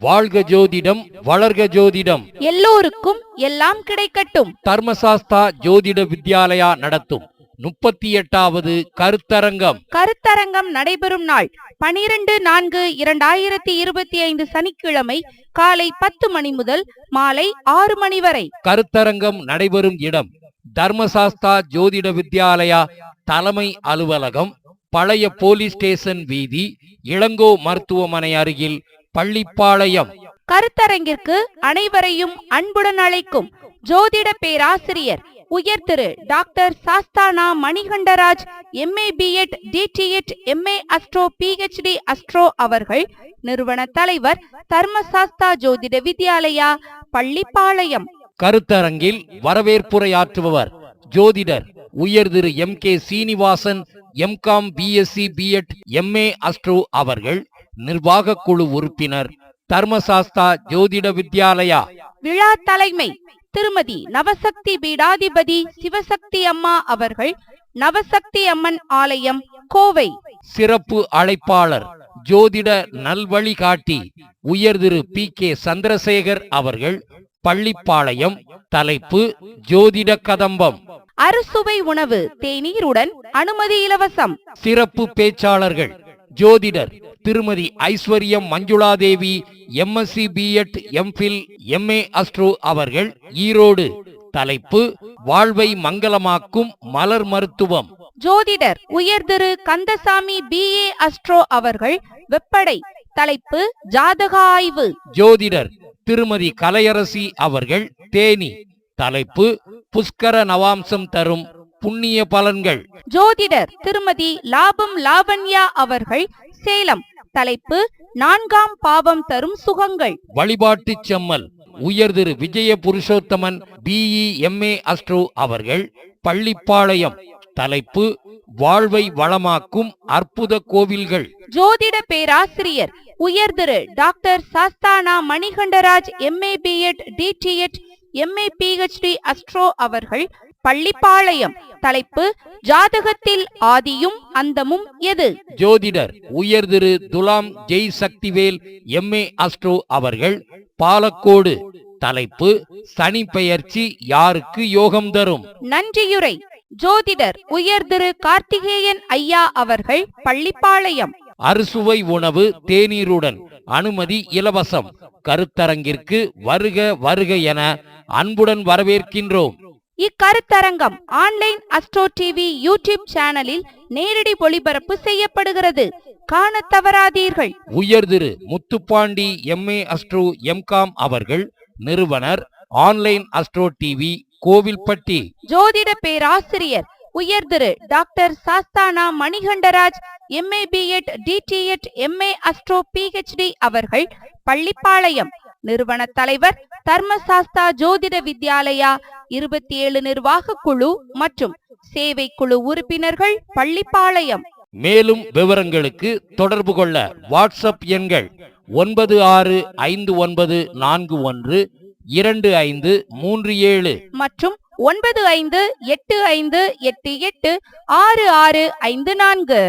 வாழ்க ஜோதிடம் வளர்க ஜோதிடம். எல்லோருக்கும் எல்லாம் கிடைக்கட்டும். தர்மசாஸ்தா ஜோதிட வித்யாலயா நடத்தும். முப்பத்தி எட்டாவது கருத்தரங்கம். கருத்தரங்கம் நடைபெறும் நாள் பனிரெண்டு நான்கு இரண்டாயிரத்தி இருபத்தி ஐந்து சனிக்கிழமை காலை பத்து மணி முதல் மாலை ஆறு மணி வரை. கருத்தரங்கம் நடைபெறும் இடம் தர்மசாஸ்தா ஜோதிட வித்யாலயா தலைமை அலுவலகம் பழைய போலீஸ் ஸ்டேஷன் வீதி இளங்கோ மருத்துவமனை அருகில் பள்ளிப்பாளையம். கருத்தரங்கிற்கு அனைவரையும் அன்புடன் அழைக்கும் ஜோதிட பேராசிரியர் உயர் திரு doctor Sasthana Manikandaraj MA BEd DTEd MA astro PhD astro அவர்கள் நிறுவன தலைவர் தர்மசாஸ்தா ஜோதிட வித்யாலயா பள்ளிப்பாளையம். கருத்தரங்கில் வரவேற்புரையாற்றுபவர் ஜோதிடர் உயர் திரு M K Srinivasan MCom BSc BEd MA astro அவர்கள் நிர்வாக குழு உறுப்பினர் தர்மசாஸ்தா ஜோதிட வித்யாலயா. விழா தலைமை திருமதி நவசக்தி பீடாதிபதி சிவசக்தி அம்மா அவர்கள் நவசக்தி அம்மன் ஆலயம் கோவை. சிறப்பு அழைப்பாளர் ஜோதிட நல்வழிகாட்டி உயர் திரு பி கே சந்திரசேகர் அவர்கள் பள்ளிப்பாளையம் தலைப்பு ஜோதிட கதம்பம். அறுசுவை உணவு தேநீருடன் அனுமதி இலவசம். சிறப்பு பேச்சாளர்கள் ஜோதிடர் திருமதி Aishwaryam Manjuladevi MSc BEd MPhil MA astro அவர்கள் ஈரோடு. தலைப்பு வாழ்வை மங்களமாக்கும் மலர் மருத்துவம் ஜோதிடர் உயர் திரு கந்தசாமி பிஏ அஸ்ட்ரோ அவர்கள் வெப்படை. தலைப்பு ஜாதக ஆய்வு ஜோதிடர் திருமதி கலையரசி அவர்கள் தேனி. தலைப்பு புஷ்கர நவாம்சம் தரும் புண்ணிய பலன்கள். ஜோதிடர் திருமதி லாபம் லாவண்யா அவர்கள் சேலம். தலைப்பு நான்காம் பாவம் தரும் சுகங்கள். வழிபாட்டு செம்மல். உயர் திரு Vijaya Purushothaman BE MA astro அவர்கள் பள்ளிப்பாளையம். தலைப்பு வாழ்வை வளமாக்கும் அற்புத கோவில்கள். ஜோதிட பேராசிரியர் உயர் திரு doctor Sasthana Manikandaraj MA BEd DTEd MA PhD astro அவர்கள் பள்ளிப்பாளையம். தலைப்பு ஜாதகத்தில் ஆதியும் அந்தமும் எது? ஜோதிடர் உயர் திரு துலாம் ஜெய் சக்திவேல் எம்ஏ அஸ்ட்ரோ அவர்கள் பாலக்கோடு. தலைப்பு சனி பெயர்ச்சி யாருக்கு யோகம் தரும்? நன்றியுரை. ஜோதிடர் உயர் திரு கார்த்திகேயன் ஐயா அவர்கள் பள்ளிப்பாளையம். அறுசுவை உணவு தேநீருடன். அனுமதி இலவசம். கருத்தரங்கிற்கு வருக வருக என அன்புடன் வரவேற்கின்றோம். இக்கருத்தரங்கம் ஆன்லைன் அஸ்ட்ரோ டிவி யூடியூப் சேனலில் நேரடி ஒளிபரப்பு செய்யப்படுகிறது. காணத் தவறாதீர்கள். உயர் திரு முத்துப்பாண்டி எம்ஏ அஸ்ட்ரோ எம்காம் அவர்கள் நிறுவனர் ஆன்லைன் அஸ்ட்ரோ டிவி கோவில்பட்டி. ஜோதிட பேராசிரியர் உயர் திரு doctor Sasthana Manikandaraj MA BEd DTEd MA astro PhD அவர்கள் பள்ளிப்பாளையம் நிறுவன தலைவர் தர்மசாஸ்தா ஜோதிட வித்யாலயா இருபத்தி ஏழு நிர்வாக குழு மற்றும் சேவை குழு உறுப்பினர்கள் பள்ளிப்பாளையம். மேலும் விவரங்களுக்கு தொடர்பு கொள்ள வாட்ஸ்அப் எண்கள் ஒன்பது ஆறு ஐந்து ஒன்பது நான்கு ஒன்று இரண்டு ஐந்து மூன்று ஏழு. மற்றும் ஒன்பது ஐந்து எட்டு ஐந்து எட்டு எட்டு ஆறு ஆறு ஐந்து நான்கு.